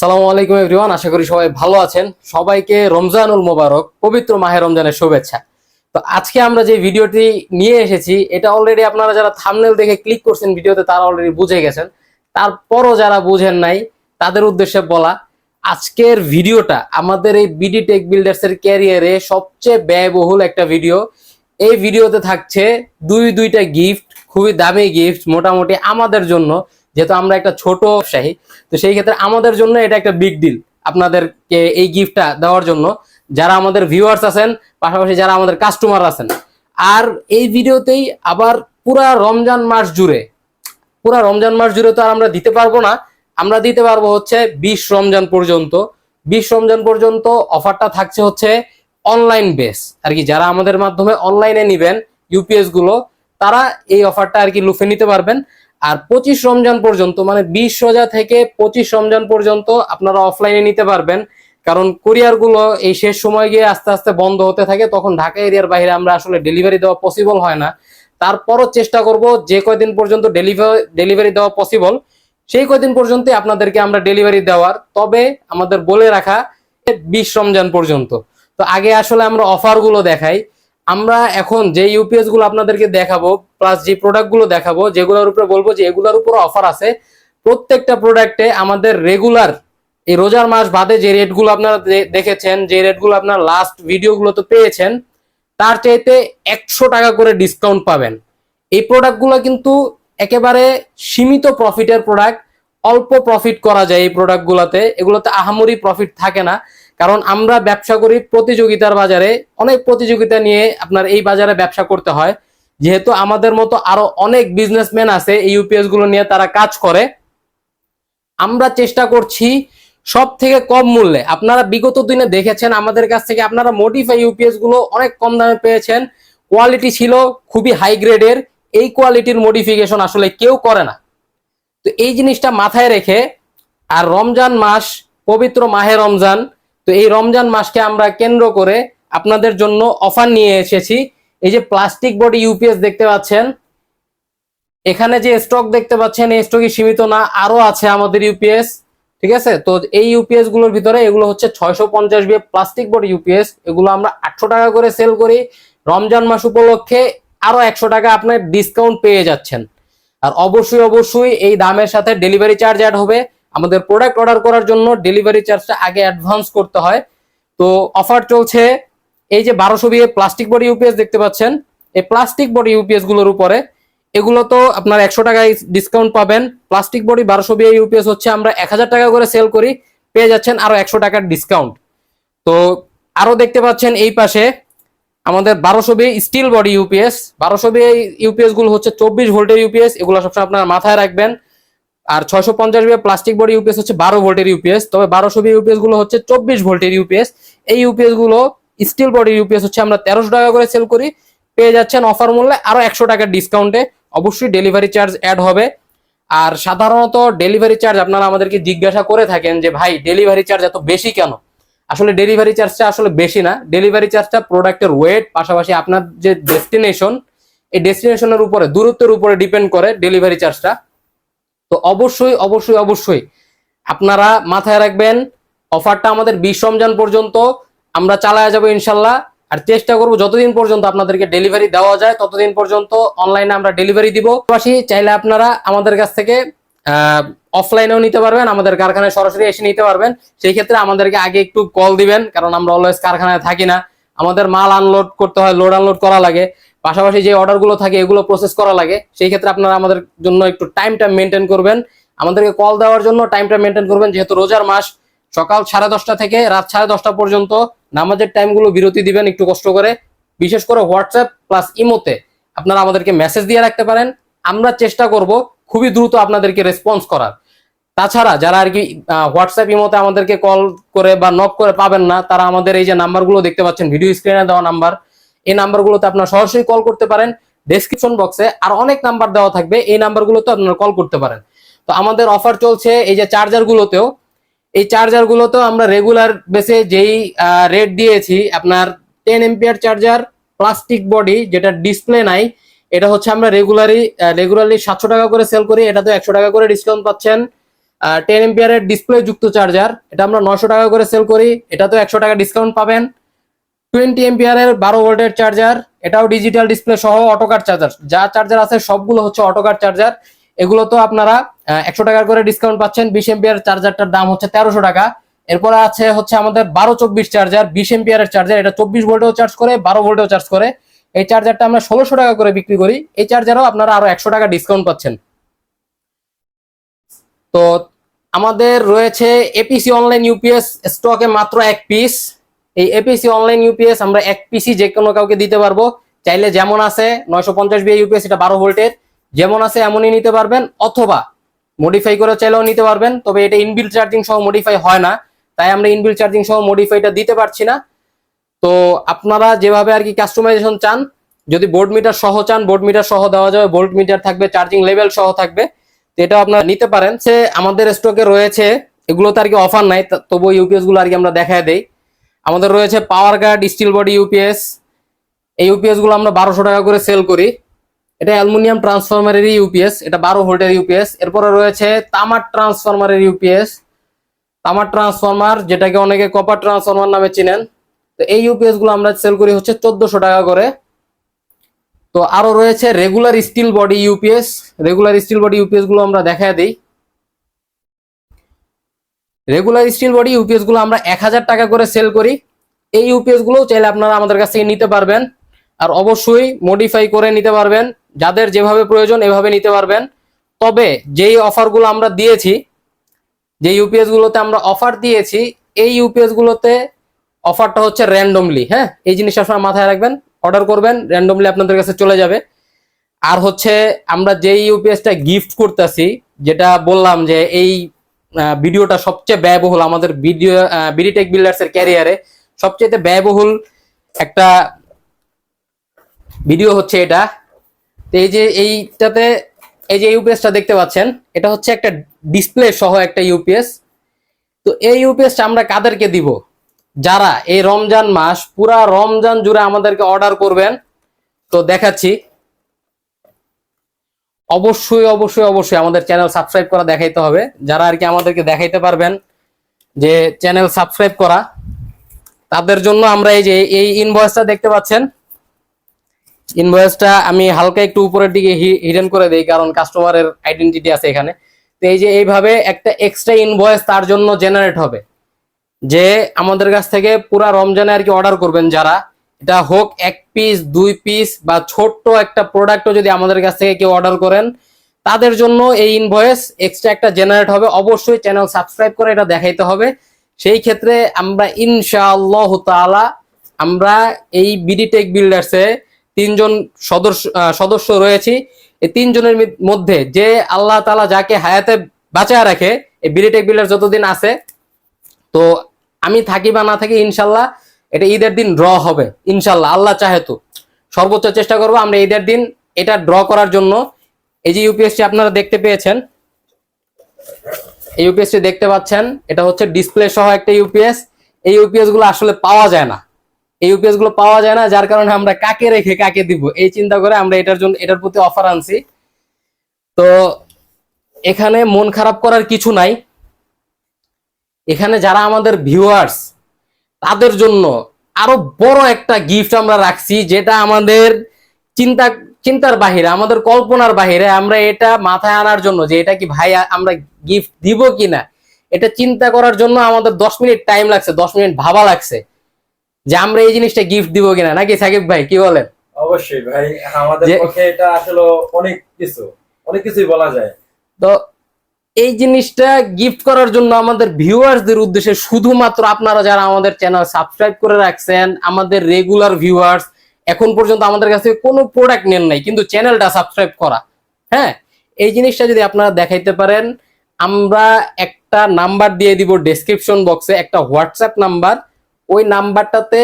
সালামু আলাইকুম এভরিওয়ান, আশা করি সবাই ভালো আছেন। সবাইকে রমজানুল মোবারক, পবিত্র মাহে রমজানের শুভেচ্ছা। তো আজকে আমরা যে ভিডিওটি নিয়ে এসেছি, এটা অলরেডি আপনারা যারা থামনেল দেখে ক্লিক করছেন ভিডিওতে, তারা অলরেডি বুঝে গেছেন। তারপরও যারা বুঝেন নাই, তাদের উদ্দেশ্যে বলা, আজকের ভিডিওটা আমাদের এই বিডি টেক বিল্ডার্স এর ক্যারিয়ারে সবচেয়ে ব্যয়বহুল একটা ভিডিও। এই ভিডিওতে থাকছে দুই, দুইটা গিফট খুবই দামি গিফট মোটামুটি আমাদের জন্য। যেহেতু আমরা একটা ছোট ব্যবসায়ী, তো সেই ক্ষেত্রে আমাদের জন্য এটা একটা বিগ ডিল আপনাদেরকে এই গিফটটা দেওয়ার জন্য। যারা আমাদের ভিউয়ার্স আছেন, পাশাপাশি যারা আমাদের কাস্টমার আছেন। আর এই ভিডিওতেই আবার পুরা রমজান মাস জুড়ে, পুরা রমজান মাস জুড়ে তো আর আমরা দিতে পারব না। আমরা দিতে পারব হচ্ছে বিশ রমজান পর্যন্ত। বিশ রমজান পর্যন্ত অফারটা থাকছে হচ্ছে অনলাইন বেস আর কি যারা আমাদের মাধ্যমে অনলাইনে নিবেন ইউপিএসগুলো, তারা এই অফারটা আর কি লুফে নিতে পারবেন। আর পঁচিশ রমজান পর্যন্ত মানে বিশ রোজা থেকে পঁচিশ রমজান পর্যন্ত আপনারা অফলাইনে নিতে পারবেন। কারণ কুরিয়ারগুলো এই শেষ সময় গিয়ে আস্তে আস্তে বন্ধ হতে থাকে, তখন ঢাকা এরিয়ার বাইরে আমরা আসলে ডেলিভারি দেওয়া পসিবল হয় না। তারপরও চেষ্টা করব যে কয়দিন পর্যন্ত ডেলিভারি ডেলিভারি দেওয়া পসিবল সেই কয়দিন পর্যন্ত আপনাদেরকে আমরা ডেলিভারি দেওয়ার। তবে আমাদের বলে রাখা বিশ রমজান পর্যন্ত। তো আগে আসলে আমরা অফারগুলো দেখাই। আমরা এখন যে ইউপিএসগুলো আপনাদেরকে দেখাবো প্লাস যে প্রোডাক্টগুলো দেখাবো, যেগুলোর উপরে বলব যে এগুলোর উপর অফার আছে, প্রত্যেকটা প্রোডাক্টে আমাদের রেগুলার এই রোজার মাস বাদে যে রেটগুলো আপনারা দেখেছেন, যে রেটগুলো আপনার লাস্ট ভিডিওগুলো তো পেয়েছেন, তার চাইতে একশো টাকা করে ডিসকাউন্ট পাবেন। এই প্রোডাক্টগুলো কিন্তু একেবারে সীমিত প্রফিটের প্রোডাক্ট অল্প প্রফিট করা যায় এই প্রোডাক্টগুলোতে এগুলোতে আহামরি প্রফিট থাকে না, কারণ আমরা ব্যবসা করি প্রতিযোগিতার বাজারে, অনেক প্রতিযোগিতা নিয়ে আপনার এই বাজারে ব্যবসা করতে হয়। যেহেতু আমাদের মতো আরও অনেক বিজনেসম্যান আছে এই ইউপিএসগুলো নিয়ে তারা কাজ করে, আমরা চেষ্টা করছি সব থেকে কম মূল্যে। আপনারা বিগত দিনে দেখেছেন, আমাদের কাছ থেকে আপনারা মডিফাই ইউপিএসগুলো অনেক কম দামে পেয়েছেন। কোয়ালিটি ছিল খুবই হাই গ্রেডের এই কোয়ালিটির মডিফিকেশন আসলে কেউ করে না। তো এই জিনিসটা মাথায় রেখে, আর রমজান মাস, পবিত্র মাহে রমজান, তো এই রমজান মাসকে আমরা কেন্দ্র করে আপনাদের জন্য অফার নিয়ে এসেছি। এই যে প্লাস্টিক বডি ইউপিএস দেখতে পাচ্ছেন, এখানে যে স্টক দেখতে পাচ্ছেন, এই স্টকই সীমিত না, আরও আছে আমাদের ইউপিএস ঠিক আছে? তো এই ইউপিএসগুলোর ভিতরে এগুলো হচ্ছে ছয়শো পঞ্চাশ বিয়ে প্লাস্টিক বডি ইউপিএস এগুলো আমরা আটশো টাকা করে সেল করি। রমজান মাস উপলক্ষে আরও একশো টাকা আপনার ডিসকাউন্ট পেয়ে যাচ্ছেন। আর অবশ্যই অবশ্যই এই দামের সাথে ডেলিভারি চার্জ অ্যাড হবে। আমাদের প্রোডাক্ট অর্ডার করার জন্য ডেলিভারি চার্জটা আগে অ্যাডভান্স করতে হয়। তো অফার চলছে এই যে বারোশো বিয়ে প্লাস্টিক বডি ইউপিএস দেখতে পাচ্ছেন, এই প্লাস্টিক বডি ইউপিএসগুলোর উপরে, এগুলো তো আপনার একশো টাকায় ডিসকাউন্ট পাবেন। প্লাস্টিক বডি বারোশো বিয়ে ইউপিএস হচ্ছে আমরা এক হাজার টাকা করে সেল করি, পেয়ে যাচ্ছেন আরও একশো টাকার ডিসকাউন্ট তো আরও দেখতে পাচ্ছেন এই পাশে আমাদের বারোশো বি স্টিল বডি ইউপিএস বারোশো বি ইউপিএসগুলো হচ্ছে চব্বিশ ভোল্টের ইউপিএস এগুলো সবসময় আপনার মাথায় রাখবেন। আর ছয়শো পঞ্চাশ বি প্লাস্টিক বডি ইউপিএস হচ্ছে বারো ভোল্টের ইউপিএস তবে বারোশো বি ইউপিএসগুলো হচ্ছে চব্বিশ ভোল্টের ইউপিএস এই ইউপিএসগুলো স্টিল বডি ইউপিএস হচ্ছে আমরা তেরোশো টাকা করে সেল করি। পেয়ে যাচ্ছেন অফার মূল্যে আরও একশো টাকার ডিসকাউন্টে অবশ্যই ডেলিভারি চার্জ অ্যাড হবে। আর সাধারণত ডেলিভারি চার্জ আপনারা আমাদেরকে জিজ্ঞাসা করে থাকেন যে, ভাই ডেলিভারি চার্জ এত বেশি কেন? আসলে ডেলিভারি চার্জটা আসলে বেশি না। ডেলিভারি চার্জটা প্রোডাক্টের ওয়েট পাশাপাশি আপনার যে ডেস্টিনেশন এই ডেস্টিনেশনের উপরে, দূরত্বের উপরে ডিপেন্ড করে ডেলিভারি চার্জটা তো অবশ্যই অবশ্যই অবশ্যই আপনারা মাথায় রাখবেন অফারটা আমাদের বিশ রমজান পর্যন্ত। আমরা চালায় যাব ইনশাল্লাহ। আর চেষ্টা করব যতদিন পর্যন্ত আপনাদেরকে ডেলিভারি দেওয়া যায়, ততদিন পর্যন্ত অনলাইনে আমরা ডেলিভারি দিব। পাশাপাশি চাইলে আপনারা আমাদের কাছ থেকে অফলাইনেও নিতে পারবেন, আমাদের কারখানায় সরাসরি এসে নিতে পারবেন। সেই ক্ষেত্রে আমাদেরকে আগে একটু কল দিবেন, কারণ আমরা অলওয়েজ কারখানায় থাকি না। আমাদের মাল আনলোড করতে হয় লোড আনলোড করা লাগে। পাশাপাশি যে অর্ডারগুলো থাকে, এগুলো প্রসেস করা লাগে। সেই ক্ষেত্রে আপনারা আমাদের জন্য একটু টাইমটা মেনটেন করবেন। আমাদেরকে কল দেওয়ার জন্য টাইমটা মেনটেন করবেন, যেহেতু রোজার মাস, সকাল সাড়ে দশটা থেকে রাত সাড়ে দশটা পর্যন্ত নামাজের টাইমগুলো বিরতি দিবেন, একটু কষ্ট করে। বিশেষ করে হোয়াটসঅ্যাপ প্লাস ইমোতে আপনারা আমাদেরকে মেসেজ দিয়ে রাখতে পারেন। আমরা চেষ্টা করব খুবই দ্রুত আপনাদেরকে রেসপন্স করার। তাছাড়া যারা আর কি হোয়াটসঅ্যাপ ইমোতে আমাদেরকে কল করে বা নক করে পাবেন না, তারা আমাদের এই যে নাম্বারগুলো দেখতে পাচ্ছেন ভিডিও স্ক্রিনে দেওয়া নাম্বার এই নাম্বারগুলোতে আপনারা সরাসরি কল করতে পারেন। ডেসক্রিপশন বক্সে আর অনেক নাম্বার দেওয়া থাকবে, এই নাম্বারগুলোতে আপনারা কল করতে পারেন। তো আমাদের অফার চলছে এই যে চার্জারগুলোতেও এই চার্জারগুলোতেও আমরা রেগুলার বেসে যেই রেট দিয়েছি, আপনার ten ampere charger plastic body যেটা ডিসপ্লে নাই, এটা হচ্ছে আমরা রেগুলারই রেগুলারলি সাতশো টাকা করে সেল করি এটা তো একশো টাকা করে ডিসকাউন্ট পাচ্ছেন। টেন এম্পিয়ারের ডিসপ্লে যুক্ত চার্জার এটা আমরা নশো টাকা করে সেল করি এটা তো একশো টাকা ডিসকাউন্ট পাবেন। টোয়েন্টি এম্পিয়ারের বারো ভোল্টের চার্জার এটাও ডিজিটাল ডিসপ্লে সহ অটোকার চার্জার যা চার্জার আছে সবগুলো হচ্ছে অটোকার চার্জার এগুলো তো আপনারা একশো টাকা করে ডিসকাউন্ট পাচ্ছেন। বিশ এম্পিয়ার চার্জারটার দাম হচ্ছে তেরোশো টাকা। এরপরে আছে হচ্ছে আমাদের বারো চব্বিশ চার্জার বিশ এম্পিয়ারের চার্জার এটা চব্বিশ ভোল্টেও চার্জ করে, বারো ভোল্টেও চার্জ করে। এই চার্জারটা আমরা ষোলোশো টাকা করে বিক্রি করি। এই চার্জারও আপনারা আরও একশো টাকা ডিসকাউন্ট পাচ্ছেন। তো আমাদের রয়েছে এপিসি অনলাইন ইউপিএস স্টকে মাত্র এক পিস এই এপিসি অনলাইন ইউপিএস আমরা এক পিসি যে কোনো কাউকে দিতে পারব। চাইলে যেমন আছে, নয়শো পঞ্চাশ বিএ ইউপিএস এটা বারো ভোল্টের যেমন আছে, এমনই নিতে পারবেন। অথবা মডিফাই করে চাইলেও নিতে পারবেন, তবে এটা ইনবিল চার্জিং সহ মডিফাই হয় না। তাই আমরা ইনবিল চার্জিং সহ মডিফাইটা দিতে পারছি না। তো আপনারা যেভাবে আর কি কাস্টমাইজেশন চান, যদি বোর্ড মিটার সহ চান বোর্ড মিটার সহ দেওয়া যাবে বোর্ড মিটার থাকবে চার্জিং লেভেল সহ থাকবে, তো এটা আপনারা নিতে পারেন। সে আমাদের স্টকে রয়েছে, এগুলোতে আর কি অফার নাই তবু তবুও ইউপিএসগুলো আর কি আমরা দেখায় দেই। আমাদের রয়েছে power guard steel body UPS এই ইউপিএসগুলো আমরা বারোশো টাকা করে সেল করি। এটা অ্যালুমিনিয়াম ট্রান্সফরমারের ইউপিএস, এটা বারো ভোল্টের ইউপিএস। এরপরে রয়েছে তামার ট্রান্সফরমারের ইউপিএস। তামার ট্রান্সফরমার, যেটাকে অনেকে কপার ট্রান্সফরমার নামে চিনেন। তো এই ইউপিএসগুলো আমরা সেল করি হচ্ছে চোদ্দশো টাকা করে। তো আরও রয়েছে regular steel body UPS. Regular steel body ইউপিএসগুলো আমরা দেখায় দিই। রেগুলার স্টিল বডি ইউপিএসগুলো আমরা এক হাজার টাকা করে সেল করি। এই ইউপিএসগুলো চাইলে আপনারা আমাদের কাছ থেকে নিতে পারবেন। আর অবশ্যই মডিফাই করে নিতে পারবেন। যাদের যেভাবে প্রয়োজন এভাবে নিতে পারবেন। তবে যেই অফারগুলো আমরা দিয়েছি যে ইউপিএস গুলোতে আমরা অফার দিয়েছি, এই ইউপিএস গুলোতে অফারটা হচ্ছে র্যান্ডমলি হ্যাঁ? এই জিনিসটা আপনারা মাথায় রাখবেন অর্ডার করবেন র্যান্ডমলি আপনাদের কাছে চলে যাবে। আর হচ্ছে আমরা যেই ইউপিএসটা গিফট করতেছি, যেটা বললাম যে এই ভিডিওটা সবচেয়ে ব্যয়বহুল আমাদের ভিডিও বিডিটেক বিল্ডার্স এর ক্যারিয়ারে সবচেয়ে ব্যয়বহুল একটা ভিডিও হচ্ছে এটা। এই যে এইটাতে, এই যে ইউপিএসটা দেখতে পাচ্ছেন, এটা হচ্ছে একটা ডিসপ্লে সহ একটা ইউপিএস তো এই ইউপিএসটা আমরা কাদেরকে দিব? যারা এই রমজান মাস, পুরা রমজান জুড়ে আমাদেরকে অর্ডার করবেন, তো দেখাচ্ছি। অবশ্যই অবশ্যই অবশ্যই আমাদের চ্যানেল সাবস্ক্রাইব করা দেখাইতে হবে। যারা আর কি আমাদেরকে দেখাইতে পারবেন যে চ্যানেল সাবস্ক্রাইব করা, তাদের জন্য আমরা এই যে এই ইনভয়েসটা দেখতে পাচ্ছেন। ইনভয়েসটা আমি হালকা একটু উপরের দিকে হিডেন করে দেই, কারণ কাস্টমারের আইডেন্টিটি আছে এখানে। তো এই যে এইভাবে একটা এক্সট্রা ইনভয়েস তার জন্য জেনারেট হবে। যে আমাদের কাছ থেকে পুরা রমজানে আর কি অর্ডার করবেন যারা। এটা হোক এক পিস দুই পিস বা ছোট্ট একটা প্রোডাক্টও যদি আমাদের কাছ থেকে কেউ অর্ডার করেন, তাদের জন্য এই ইনভয়েস এক্সট্রা একটা জেনারেট হবে। অবশ্যই চ্যানেল সাবস্ক্রাইব করে এটা দেখাইতে হবে। সেই ক্ষেত্রে আমরা ইনশাআল্লাহ তাআলা আমরা এই বিডি টেক বিল্ডার্সে তিনজন সদস্য সদস্য রয়েছি। এই তিনজনের মধ্যে যে আল্লাহ তালা যাকে হায়াতে বাঁচায় রাখে, এই বিডি টেক বিল্ডার যতদিন আছে, তো আমি থাকি বা না থাকি, ইনশাল্লাহ এটা ঈদের দিন ড্র হবে, ইনশাল্লাহ। আল্লাহ চাহে তো। সর্বোচ্চ চেষ্টা করব আমরা ঈদের দিন এটা ড্র করার জন্য। এই যে ইউপিএসসি আপনারা দেখতে পেয়েছেন, এই ইউপিএসটি দেখতে পাচ্ছেন, এটা হচ্ছে ডিসপ্লে সহ একটা ইউপিএস। এই ইউপিএসগুলো আসলে পাওয়া যায় না। এই ইউপিএসগুলো পাওয়া যায় না, যার কারণে আমরা কাকে রেখে কাকে দিব? এই চিন্তা করে আমরা এটার জন্য, এটার প্রতি অফার আনছি। তো এখানে মন খারাপ করার কিছু নাই। এখানে যারা আমাদের ভিউয়ার্স তাদের জন্য আরও বড় একটা গিফট আমরা রাখছি, যেটা আমাদের চিন্তা, চিন্তার বাহিরে, আমাদের কল্পনার বাহিরে আমরা এটা মাথায় আনার জন্য যে এটা কি ভাই আমরা গিফট দিব কিনা। এটা চিন্তা করার জন্য আমাদের দশ মিনিট টাইম লাগছে, দশ মিনিট ভাবা লাগছে। যে আমরা এই জিনিসটা গিফট দিব কিনা? নাকি সাকিব ভাই কি বলেন? অবশ্যই ভাই আমাদের পক্ষে এটা আসলে অনেক কিছু অনেক কিছুই বলা যায়। তো এই জিনিসটা গিফট করার জন্য আমাদের ভিউয়ার্সদের উদ্দেশ্যে শুধুমাত্র আপনারা যারা আমাদের চ্যানেল সাবস্ক্রাইব করে রাখছেন আমাদের রেগুলার ভিউয়ার্স এখন পর্যন্ত আমাদের কাছ কোনো প্রোডাক্ট নেন নাই কিন্তু চ্যানেলটা সাবস্ক্রাইব করা। হ্যাঁ? এই জিনিসটা যদি আপনারা দেখাইতে পারেন আমরা একটা নাম্বার দিয়ে দিব ডেসক্রিপশন বক্সে একটা হোয়াটসঅ্যাপ নাম্বার ওই নাম্বারটাতে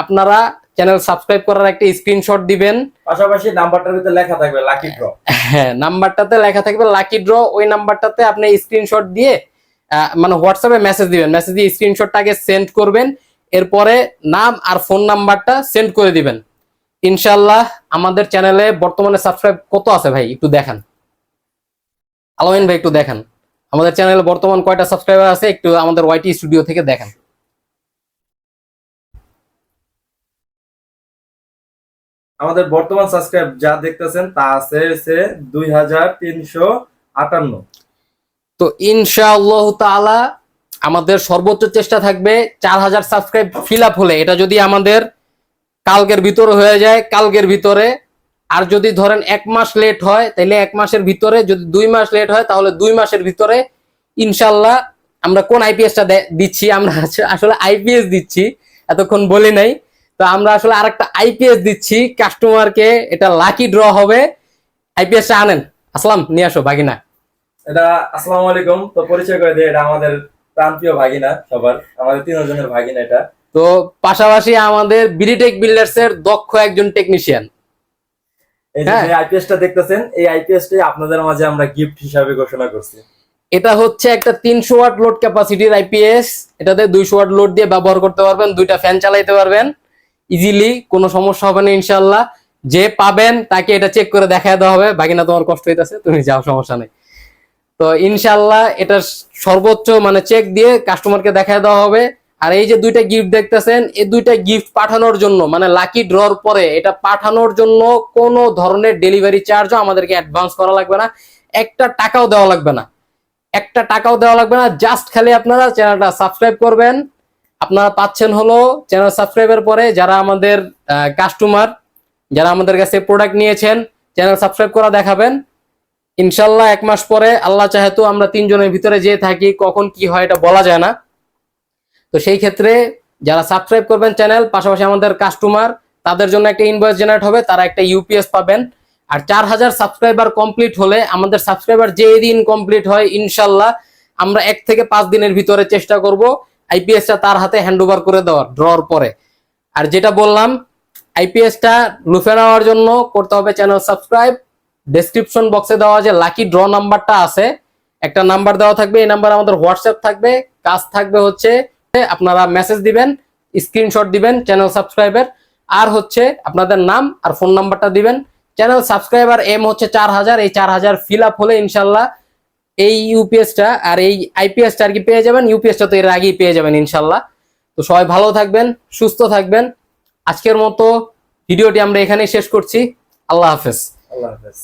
আপনারা চ্যানেল সাবস্ক্রাইব করার একটা স্ক্রিনশট দিবেন। পাশাপাশি নাম্বারটার ভিতরে লেখা থাকবে লাকি ড্র। হ্যাঁ নাম্বারটাতে লেখা থাকবে লাকি ড্র। ওই নাম্বারটাতে আপনি স্ক্রিনশট দিয়ে মানে হোয়াটসঅ্যাপে মেসেজ দিবেন। মেসেজ দিয়ে স্ক্রিনশটটাকে সেন্ড করবেন। এরপরে নাম আর ফোন নাম্বারটা সেন্ড করে দিবেন। ইনশাল্লাহ আমাদের চ্যানেলে বর্তমানে সাবস্ক্রাইব কত আছে ভাই? একটু দেখান। আলামিন ভাই একটু দেখান। আমাদের চ্যানেলে বর্তমান কয়টা সাবস্ক্রাইবার আছে? একটু আমাদের ওয়াইটি স্টুডিও থেকে দেখেন। আমাদের বর্তমান সাবস্ক্রাইব যা দেখতেছেন তা আছে হচ্ছে দুই হাজার তিনশো আটান্ন। তো ইনশাআল্লাহ তাআলা আমাদের সর্বোচ্চ চেষ্টা থাকবে চার হাজার সাবস্ক্রাইব ফিল আপ হলে। এটা যদি আমাদের কালকের ভিতরে হয়ে যায়, কালকের ভিতরে। আর যদি ধরেন এক মাস লেট হয় তাহলে এক মাসের ভিতরে, যদি দুই মাস লেট হয়, তাহলে দুই মাসের ভিতরে ইনশাল্লাহ আমরা কোন আইপিএসটা দিচ্ছি? আমরা আসলে আইপিএস দিচ্ছি, এতক্ষণ বলি নাই। তো আমরা আসলে আরেকটা আইপিএস দিচ্ছি কাস্টমারকে এটা লাকি ড্র হবে। আইপিএসটা আনেন। আসলাম নিয়ে আসো ভাগিনা। এটা আসসালামু আলাইকুম। তো পরিচয় করে দিই এটা আমাদের প্রান্তীয় ভাগিনা সবার আমাদের তিনজনের ভাগিনা এটা। তো পাশাপাশি আমাদের বিডিটেক বিল্ডার্স এর দক্ষ একজন টেকনিশিয়ান এই যে হ্যাঁ। আইপিএস টা দেখতেছেন এই আইপিএস টি আপনাদের মাঝে আমরা গিফট হিসাবে ঘোষণা করছি। এটা হচ্ছে একটা তিনশো ওয়াট লোড ক্যাপাসিটির আইপিএস এটাতে দুইশো ওয়াট লোড দিয়ে ব্যবহার করতে পারবেন দুইটা ফ্যান চালাইতে পারবেন। ইজিলি কোনো সমস্যা হবে না ইনশাল্লাহ যে পাবেন, তাকে এটা চেক করে দেখায় দেওয়া হবে। বাকি না, তোমার কষ্ট হইতেছে, তুমি যাও, সমস্যা নেই। তো ইনশাল্লাহ এটা সর্বোচ্চ মানে চেক দিয়ে কাস্টমারকে দেখায় দেওয়া হবে। আর এই যে দুইটা গিফট দেখতেছেন, এই দুইটা গিফট পাঠানোর জন্য মানে লাকি ড্রর পরে, এটা পাঠানোর জন্য কোনো ধরনের ডেলিভারি চার্জও আমাদেরকে অ্যাডভান্স করা লাগবে না। একটা টাকাও দেওয়া লাগবে না। একটা টাকাও দেওয়া লাগবে না। জাস্ট খালি আপনারা চ্যানেলটা সাবস্ক্রাইব করবেন। আপনারা পাচ্ছেন হলো চ্যানেল সাবস্ক্রাইবের পরে যারা আমাদের কাস্টমার যারা আমাদের কাছে প্রোডাক্ট নিয়েছেন চ্যানেল সাবস্ক্রাইব করা দেখাবেন। ইনশাল্লাহ এক মাস পরে আল্লাহ চাহেতু আমরা তিনজনের ভিতরে যে থাকি, কখন কি হয় এটা বলা যায় না। তো সেই ক্ষেত্রে যারা সাবস্ক্রাইব করবেন চ্যানেল পাশাপাশি আমাদের কাস্টমার তাদের জন্য একটা ইনভয়েস জেনারেট হবে, তারা একটা ইউপিএস পাবেন। আর চার হাজার সাবস্ক্রাইবার কমপ্লিট হলে আমাদের সাবস্ক্রাইবার যেই দিন কমপ্লিট হয়, ইনশাল্লাহ আমরা এক থেকে পাঁচ দিনের ভিতরে চেষ্টা করব আইপিএসটা তার হাতে হ্যান্ড ওভার করে দেওয়ার ড্রর পরে। আর যেটা বললাম, আইপিএসটা লুফে নেওয়ার জন্য করতে হবে চ্যানেল সাবস্ক্রাইব ডেসক্রিপশন বক্সে দেওয়া যে লাকি ড্র নাম্বারটা আছে, একটা নাম্বার দেওয়া থাকবে, এই নাম্বার আমাদের হোয়াটসঅ্যাপ থাকবে, কাজ থাকবে হচ্ছে আপনারা মেসেজ দিবেন স্ক্রিনশট দিবেন চ্যানেল সাবস্ক্রাইবার আর হচ্ছে আপনাদের নাম আর ফোন নাম্বারটা দিবেন। চ্যানেল সাবস্ক্রাইবার এম হচ্ছে চার হাজার, এই চার হাজার ফিল আপ হলে ইনশাল্লাহ এই ইউপিএসটা আর এই আইপিএসটা আর কি পেয়ে যাবেন। ইউপিএসটা তো এর আগেই পেয়ে যাবেন ইনশাল্লাহ। তো সবাই ভালো থাকবেন, সুস্থ থাকবেন। আজকের মতো ভিডিওটি আমরা এখানেই শেষ করছি। আল্লাহ হাফেজ। আল্লাহ হাফেজ।